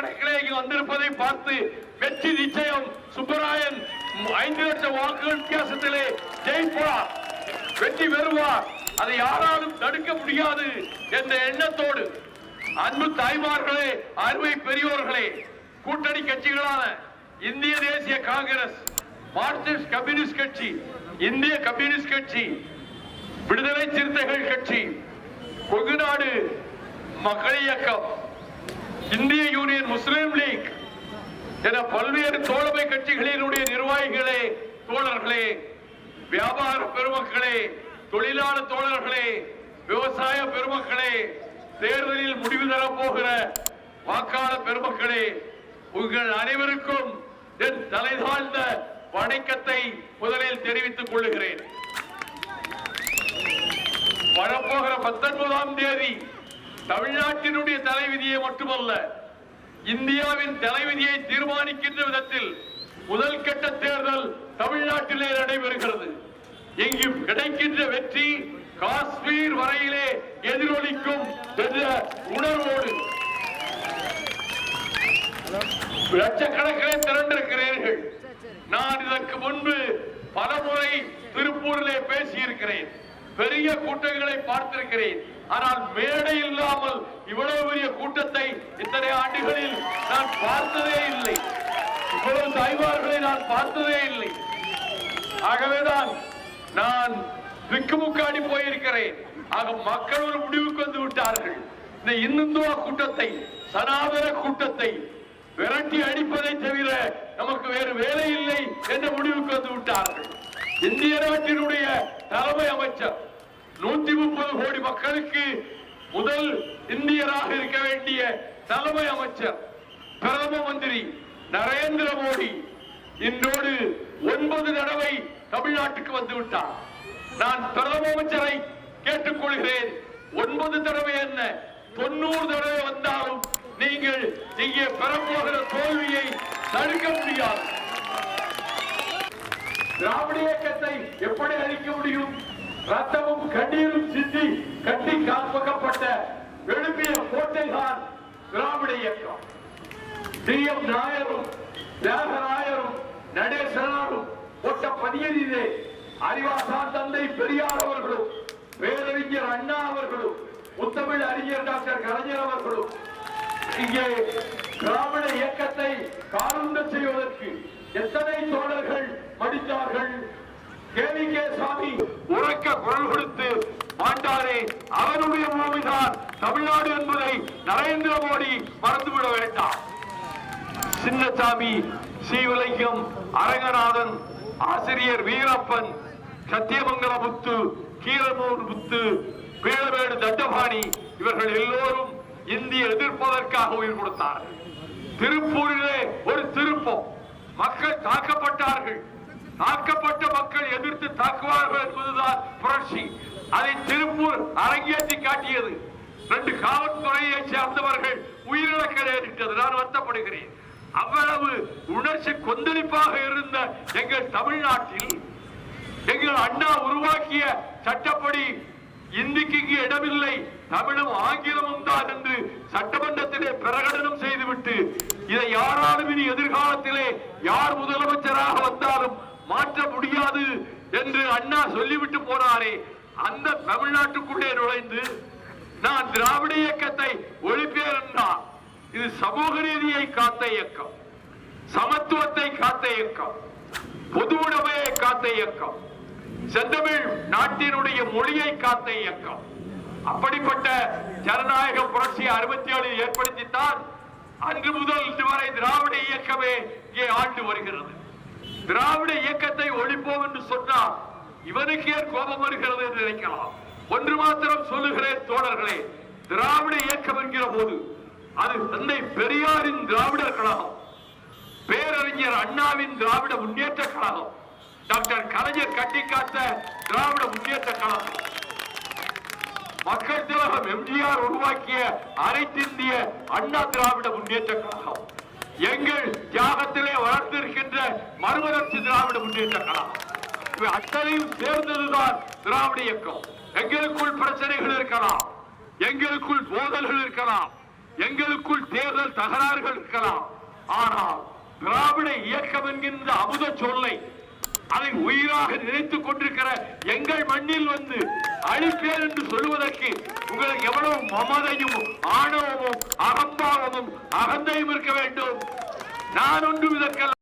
கணக்கிலே இங்கு வந்திருப்பதை பார்த்து வெற்றி நிச்சயம். சுப்பராயன் ஐந்து லட்சம் வாக்குகள் வித்தியாசத்திலே ஜெயிப்பார் வெற்றி பெறுவார் அதை யாராலும் தடுக்க முடியாது என்ற எண்ணத்தோடு. அன்பு தாய்மார்களே அருமை பெரியோர்களே கூட்டணி கட்சிகளான இந்திய தேசிய காங்கிரஸ் மார்க்சிஸ்ட் கம்யூனிஸ்ட் கட்சி இந்திய கம்யூனிஸ்ட் கட்சி விடுதலை சிறுத்தைகள் கட்சி கொங்குநாடு மக்கள் இயக்கம். இந்திய யூனியன் முஸ்லீம் லீக் என பல்வேறு தோழமை கட்சிகளினுடைய நிர்வாகிகளே தோழர்களே வியாபார பெருமக்களே தொழிலாளர் தோழர்களே விவசாய பெருமக்களே தேர்தலில் முடிவு தரப்போகிற வாக்காளர் பெருமக்களே உங்கள் அனைவருக்கும் என் தலைதாழ்ந்த வணக்கத்தை முதலில் தெரிவித்துக் கொள்ளுகிறேன். வரப்போகிற பத்தொன்பதாம் தேதி தமிழ்நாட்டினுடைய தலைவிதியை மட்டுமல்ல இந்தியாவின் தலைவிதியை தீர்மானிக்கின்ற விதத்தில் முதல் கட்ட தேர்தல் தமிழ்நாட்டிலே நடைபெறுகிறது. இங்கு கிடைக்கின்ற வெற்றி காஷ்மீர் வரையிலே எதிரொலிக்கும் என்ற உணர்வோடு. லட்சக்கணக்கிலே திரண்டிருக்கிறீர்கள். நான் இதற்கு முன்பு பலமுறை திருப்பூரிலே பேசியிருக்கிறேன். பெரிய கூட்டங்களை பார்த்திருக்கிறேன். ஆனால் மேடை இல்லாமல் இவ்வளவு பெரிய கூட்டத்தை இத்தனை ஆண்டுகளில் நான் பார்த்ததே இல்லை. இவ்வளவு தாய்மார்களை நான் பார்த்ததே இல்லை. ஆகவேதான் நான் திக்குமுக்காடி போயிருக்கிறேன். ஆக மக்கள் ஒரு முடிவுக்கு வந்து விட்டார்கள். இந்த இந்துத்துவ கூட்டத்தை சனாதன கூட்டத்தை விரட்டி அடிப்பதை தவிர நமக்கு வேறு வேலை இல்லை என்ற முடிவுக்கு வந்து விட்டார்கள். இந்திய நாட்டினுடைய தலைமை அமைச்சர். நூத்தி முப்பது கோடி மக்களுக்கு முதல் இந்தியராக இருக்க வேண்டிய தலைமை அமைச்சர் பிரதம மந்திரி நரேந்திர மோடி இன்றோடு ஒன்பது தடவை தமிழ்நாட்டுக்கு வந்து விட்டார். நான் பிரதம அமைச்சரை கேட்டுக்கொள்கிறேன். ஒன்பது தடவை என்ன? தொண்ணூறு தடவை வந்தாலும் நீங்கள் இங்கே பெறப்போகிற தோல்வியை தடுக்க முடியாது. திராவிட இயக்கத்தை எப்படி அழிக்க முடியும்? ரத்தமும் கண்ணீரும் சிந்தி கட்டி காப்பகப்பட்ட எழுப்பிய கோட்டைதான் திராவிட இயக்கம். டி. எம். நாயரும் தியாகராயரும் நடேசனாரும் போட்ட பதியதிலே அறிவாசான் தந்தை பெரியார் அவர்களும் பேரறிஞர் அண்ணா அவர்களும் முத்தமிழ் அறிஞர் டாக்டர் கலைஞர் அவர்களும் இங்கே திராவிட இயக்கத்தை காருந்த செய்வதற்கு எத்தனை தோழர்கள் கேவி கே சாமி உறக்க குரல் கொடுத்து மாட்டாரே அவருடைய பூமிதான் தமிழ்நாடு என்பதை நரேந்திர மோடி மறந்துவிட வேண்டாம். சின்னசாமி சீவலிங்கம் அரங்கநாதன் ஆசிரியர் வீரப்பன் சத்தியமங்கல முத்து கீரமூர் முத்து பீளமேடு தண்டபாணி இவர்கள் எல்லோரும் இந்திய எதிர்ப்பதற்காக உயிர் கொடுத்தார்கள். திருப்பூரிலே ஒரு திருப்பம். மக்கள் தாக்கப்பட்டார்கள். தாக்கப்பட்ட மக்கள் எதிர்த்து தாக்குவார்கள் என்பதுதான் புரட்சி. அதை திருப்பூர் அரங்கேற்றி காட்டியது. ரெண்டு காவல்துறையை சேர்ந்தவர்கள் உயிரிழக்க நேரிட்டது நான் வருத்தப்படுகிறேன். அவ்வளவு உணர்ச்சி கொந்தளிப்பாக இருந்த எங்கள் தமிழ்நாட்டில் எங்கள் அண்ணா உருவாக்கிய சட்டப்படி இந்திக்கு இங்கு இடமில்லை தமிழும் ஆங்கிலமும் தான் என்று சட்டமன்றத்திலே பிரகடனம் செய்துவிட்டு இதை யாராலும் இனி எதிர்காலத்திலே யார் முதல் மாற்ற முடியாது என்று அண்ணா சொல்லிவிட்டு போனாரே. அந்த தமிழ்நாட்டுக்குள்ளே நுழைந்து நான் திராவிட இயக்கத்தை ஒழிப்பேன் என்றார் இது சமூக நீதியை காத்த இயக்கம். சமத்துவத்தை காத்த இயக்கம். பொது உடைமையை காத்த இயக்கம். செந்தமிழ் நாட்டினுடைய மொழியை காத்த இயக்கம். அப்படிப்பட்ட ஜனநாயக புரட்சி அறுபத்தி ஏழில் ஏற்படுத்தித்தான் அன்று முதல் இதுவரை திராவிட இயக்கமே இங்கே ஆண்டு வருகிறது. திராவிட இயக்கத்தை ஒழிப்போம் என்று சொன்னால் இவனுக்கே கோபம் வருகிறது என்று நினைக்கலாம். ஒன்று மாத்திரம் சொல்லுகிறேன் தோழர்களே திராவிட இயக்கம் என்கிற போது அது தந்தை பெரியாரின் திராவிடர் கழகம் பேரறிஞர் அண்ணாவின் திராவிட முன்னேற்ற கழகம் டாக்டர் கலைஞர் கட்டிக்காத்த திராவிட முன்னேற்ற கழகம். மக்கள் திலகம் எம்ஜிஆர் உருவாக்கிய அனைத்திந்திய அண்ணா திராவிட முன்னேற்ற கழகம். எங்கள் தியாகத்திலே வளர்ந்திருக்கின்ற மறுமலர்ச்சி திராவிட முன்னேற்ற கழகம். இவை அத்தனையும் சேர்ந்ததுதான் திராவிட இயக்கம். எங்களுக்குள் பிரச்சனைகள் இருக்கலாம் எங்களுக்குள் மோதல்கள் இருக்கலாம் எங்களுக்குள் தேர்தல் தகராறுகள் இருக்கலாம். ஆனால் திராவிட இயக்கம் என்கின்ற அமுத சொல்லை அதை உயிராக நினைத்துக் கொண்டிருக்கிற எங்கள் மண்ணில் வந்து அழிப்பேன் என்று சொல்லுவதற்கு உங்களுக்கு எவ்வளவு மமதையும் ஆணவமும் அகம்பாவமும் அகந்தையும் இருக்க வேண்டும். நான் ஒன்றும் இதற்கெல்லாம்